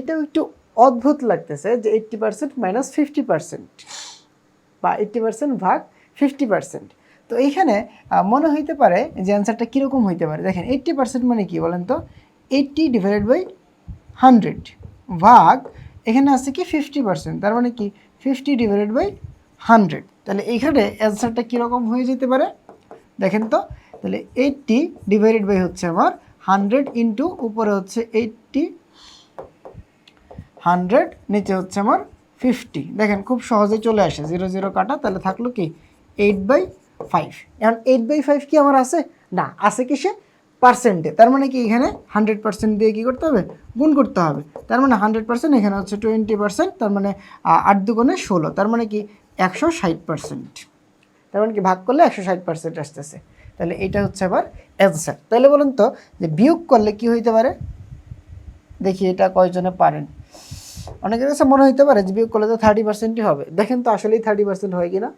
এটাও একটু অদ্ভুত লাগতেছে যে eighty percent minus fifty percent বা এইট্টি পার্সেন্ট ভাগ ফিফটি পার্সেন্ট তো এইখানে মনে হইতে পারে যে অ্যান্সারটা কীরকম হইতে পারে। দেখেন এইট্টি পার্সেন্ট মানে কি বলেন তো? এইট্টি ডিভাইডেড বাই হান্ড্রেড ভাগ, এখানে আছে কি ফিফটি পার্সেন্ট তার মানে কি? ফিফটি ডিভাইডেড বাই হান্ড্রেড তাহলে এইখানে অ্যান্সারটা কীরকম হয়ে যেতে পারে? দেখেন তো, তাহলে এইটটি ডিভাইডেড বাই হচ্ছে আমার হান্ড্রেড ইন্টু উপরে হচ্ছে এইট্টি হান্ড্রেড, নিচে হচ্ছে আমার ফিফটি। দেখেন, খুব সহজে চলে আসে। জিরো জিরো কাটা, তাহলে থাকল কি? Eight by five. এখন এইট বাই ফাইভ কি আমার আছে? না, আছে কিসে পার্সেন্টে। তার মানে কি এখানে হান্ড্রেড পার্সেন্ট দিয়ে কী করতে হবে? গুণ করতে হবে। তার মানে হান্ড্রেড পার্সেন্ট, এখানে হচ্ছে টোয়েন্টি পার্সেন্ট, তার মানে আট দুগুণে ষোলো। তার মানে কি? একশো ষাট পার্সেন্ট। তার মানে কি ভাগ করলে একশো ষাট পার্সেন্ট আসতেছে। তাহলে এটা হচ্ছে আবার অ্যান্সার তাহলে বলুন তো, যে বিয়োগ করলে কি হইতে পারে? দেখি এটা কয়জনে পারেন? অনেকের কাছে মনে হইতে পারে যে বিয়োগ করলে তো থার্টি পার্সেন্টই হবে। দেখেন তো আসলেই থার্টি পার্সেন্ট হয় কিনা।